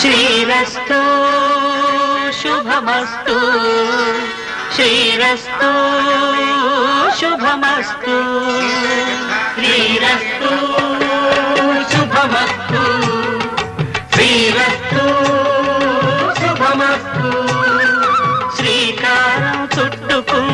శ్రీరస్తు శుభమస్తు. శ్రీరస్తు శుభమస్తు. శ్రీరస్తు శుభమస్తు. శ్రీరస్తు శుభమస్తు. శ్రీకారం చుట్టుకుంది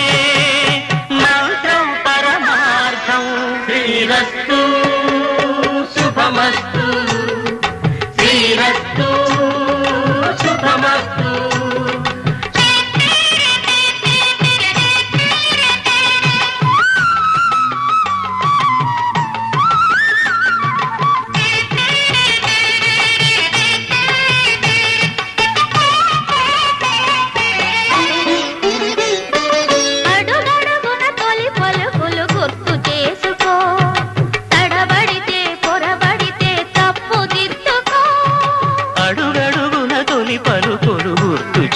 శ్రీరస్తు